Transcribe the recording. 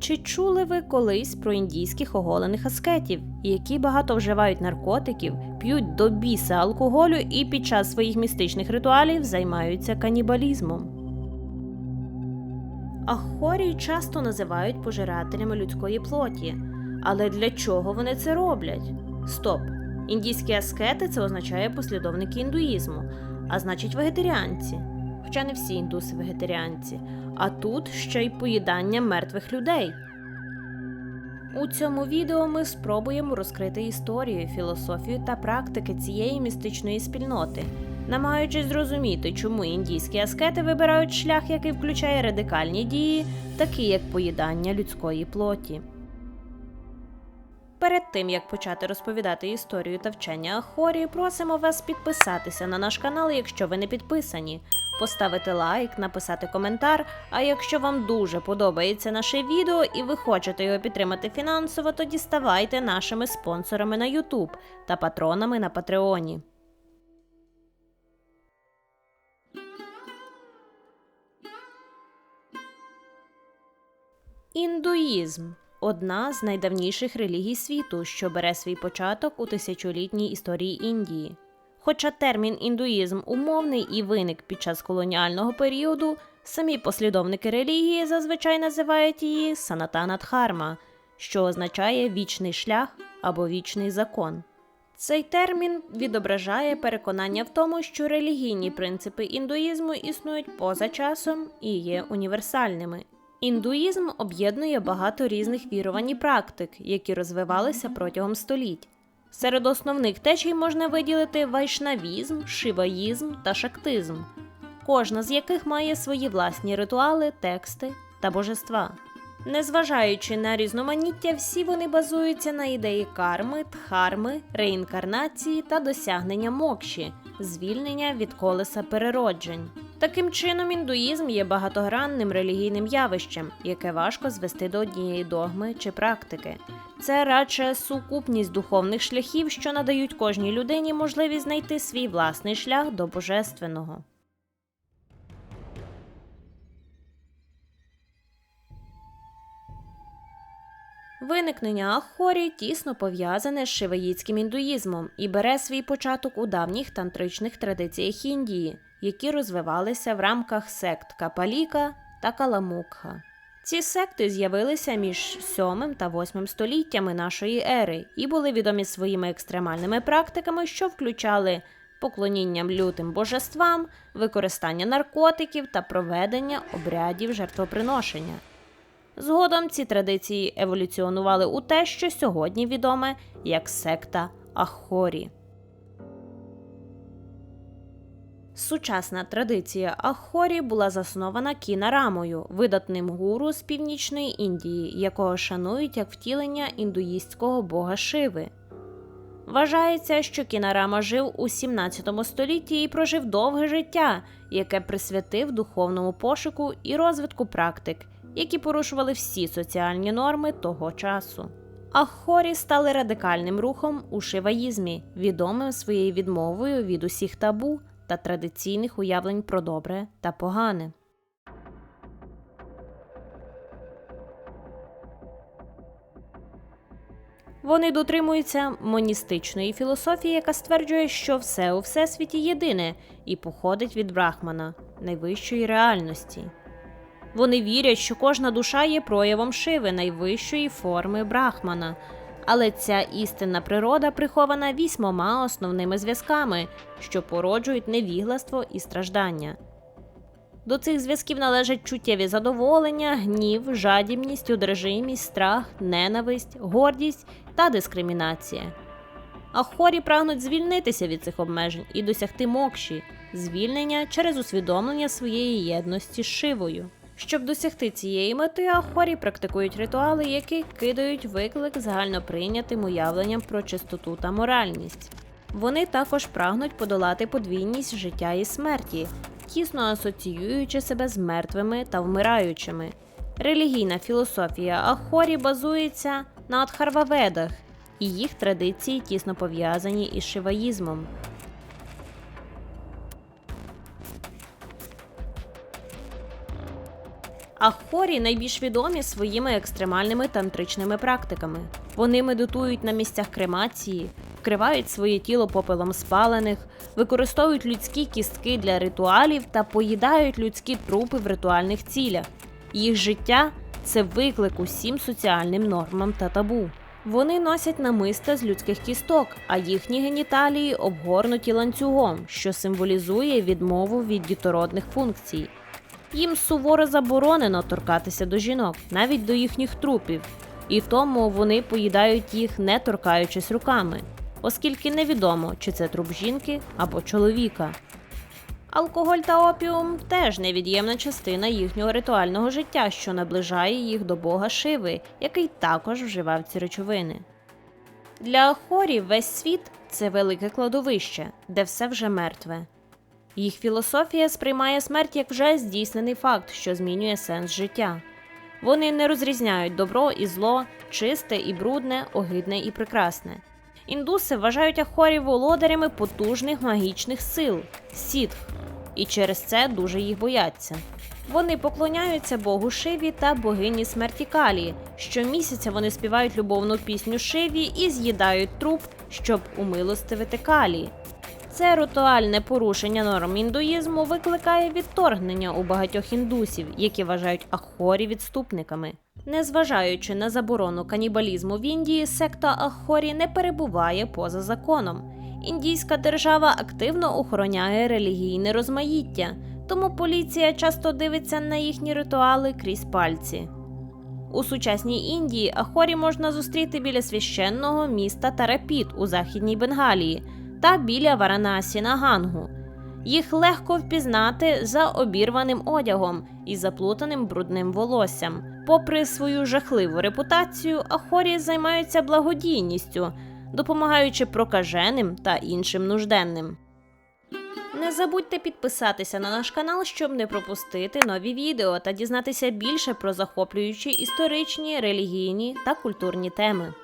Чи чули ви колись про індійських оголених аскетів, які багато вживають наркотиків, п'ють до біса алкоголю і під час своїх містичних ритуалів займаються канібалізмом? Ахорій часто називають пожирателями людської плоті. Але для чого вони це роблять? Стоп! Індійські аскети це означає послідовники індуїзму, а значить вегетаріанці. Хоча не всі індуси вегетаріанці. А тут ще й поїдання мертвих людей. У цьому відео ми спробуємо розкрити історію, філософію та практики цієї містичної спільноти, намагаючись зрозуміти, чому індійські аскети вибирають шлях, який включає радикальні дії, такі як поїдання людської плоті. Перед тим як почати розповідати історію та вчення Ахорі, просимо вас підписатися на наш канал, якщо ви не підписані, поставити лайк, написати коментар. А якщо вам дуже подобається наше відео і ви хочете його підтримати фінансово, тоді ставайте нашими спонсорами на YouTube та патронами на Патреоні. Індуїзм одна з найдавніших релігій світу, що бере свій початок у тисячолітній історії Індії. Хоча термін індуїзм умовний і виник під час колоніального періоду, самі послідовники релігії зазвичай називають її Санатанадхарма, що означає вічний шлях або вічний закон. Цей термін відображає переконання в тому, що релігійні принципи індуїзму існують поза часом і є універсальними. Індуїзм об'єднує багато різних вірувань і практик, які розвивалися протягом століть. Серед основних течій можна виділити вайшнавізм, шиваїзм та шактизм, кожна з яких має свої власні ритуали, тексти та божества. Незважаючи на різноманіття, всі вони базуються на ідеї карми, дхарми, реінкарнації та досягнення мокші, звільнення від колеса перероджень. Таким чином, індуїзм є багатогранним релігійним явищем, яке важко звести до однієї догми чи практики. Це радше сукупність духовних шляхів, що надають кожній людині можливість знайти свій власний шлях до божественного. Виникнення Ахорі тісно пов'язане з шиваїтським індуїзмом і бере свій початок у давніх тантричних традиціях Індії, які розвивалися в рамках сект Капаліка та Каламукха. Ці секти з'явилися між 7 та 8 століттями нашої ери і були відомі своїми екстремальними практиками, що включали поклонінням лютим божествам, використання наркотиків та проведення обрядів жертвоприношення. Згодом ці традиції еволюціонували у те, що сьогодні відоме як секта Ахорі. Сучасна традиція Ахорі була заснована кінарамою, видатним гуру з північної Індії, якого шанують як втілення індуїстського бога Шиви. Вважається, що кінарама жив у 17 столітті і прожив довге життя, яке присвятив духовному пошуку і розвитку практик, які порушували всі соціальні норми того часу. Ахорі стали радикальним рухом у шиваїзмі, відомим своєю відмовою від усіх табу та традиційних уявлень про добре та погане. Вони дотримуються моністичної філософії, яка стверджує, що все у всесвіті єдине і походить від брахмана, найвищої реальності. Вони вірять, що кожна душа є проявом шиви найвищої форми брахмана, але ця істинна природа прихована вісьмома основними зв'язками, що породжують невігластво і страждання. До цих зв'язків належать чуттєві задоволення, гнів, жадібність, одержимість, страх, ненависть, гордість та дискримінація. А хорі прагнуть звільнитися від цих обмежень і досягти мокші, звільнення через усвідомлення своєї єдності з шивою. Щоб досягти цієї мети, ахорі практикують ритуали, які кидають виклик загальноприйнятим уявленням про чистоту та моральність. Вони також прагнуть подолати подвійність життя і смерті, тісно асоціюючи себе з мертвими та вмираючими. Релігійна філософія Ахорі базується на Адхарваведах, і їх традиції тісно пов'язані із шиваїзмом. Ахорі найбільш відомі своїми екстремальними тантричними практиками. Вони медитують на місцях кремації, вкривають своє тіло попелом спалених, використовують людські кістки для ритуалів та поїдають людські трупи в ритуальних цілях. Їх життя це виклик усім соціальним нормам та табу. Вони носять намиста з людських кісток, а їхні геніталії обгорнуті ланцюгом, що символізує відмову від дітородних функцій. Їм суворо заборонено торкатися до жінок, навіть до їхніх трупів, і тому вони поїдають їх, не торкаючись руками, оскільки невідомо, чи це труп жінки або чоловіка. Алкоголь та опіум теж невід'ємна частина їхнього ритуального життя, що наближає їх до бога Шиви, який також вживав ці речовини. Для Ахорі весь світ це велике кладовище, де все вже мертве. Їх філософія сприймає смерть як вже здійснений факт, що змінює сенс життя. Вони не розрізняють добро і зло, чисте і брудне, огидне і прекрасне. Індуси вважають ахорів володарями потужних магічних сил сітх, і через це дуже їх бояться. Вони поклоняються Богу Шиві та богині смерті Калі. Щомісяця вони співають любовну пісню Шиві і з'їдають труп, щоб умилостивити Калі. Це ритуальне порушення норм індуїзму викликає відторгнення у багатьох індусів, які вважають ахорі відступниками. Незважаючи на заборону канібалізму в Індії, секта Ахорі не перебуває поза законом. Індійська держава активно охороняє релігійне розмаїття, тому поліція часто дивиться на їхні ритуали крізь пальці. У сучасній Індії Ахорі можна зустріти біля священного міста Тарапіт у західній Бенгалії та біля Варанасі на Гангу. Їх легко впізнати за обірваним одягом і заплутаним брудним волоссям. Попри свою жахливу репутацію, Ахорі займаються благодійністю, допомагаючи прокаженим та іншим нужденним. Не забудьте підписатися на наш канал, щоб не пропустити нові відео та дізнатися більше про захоплюючі історичні, релігійні та культурні теми.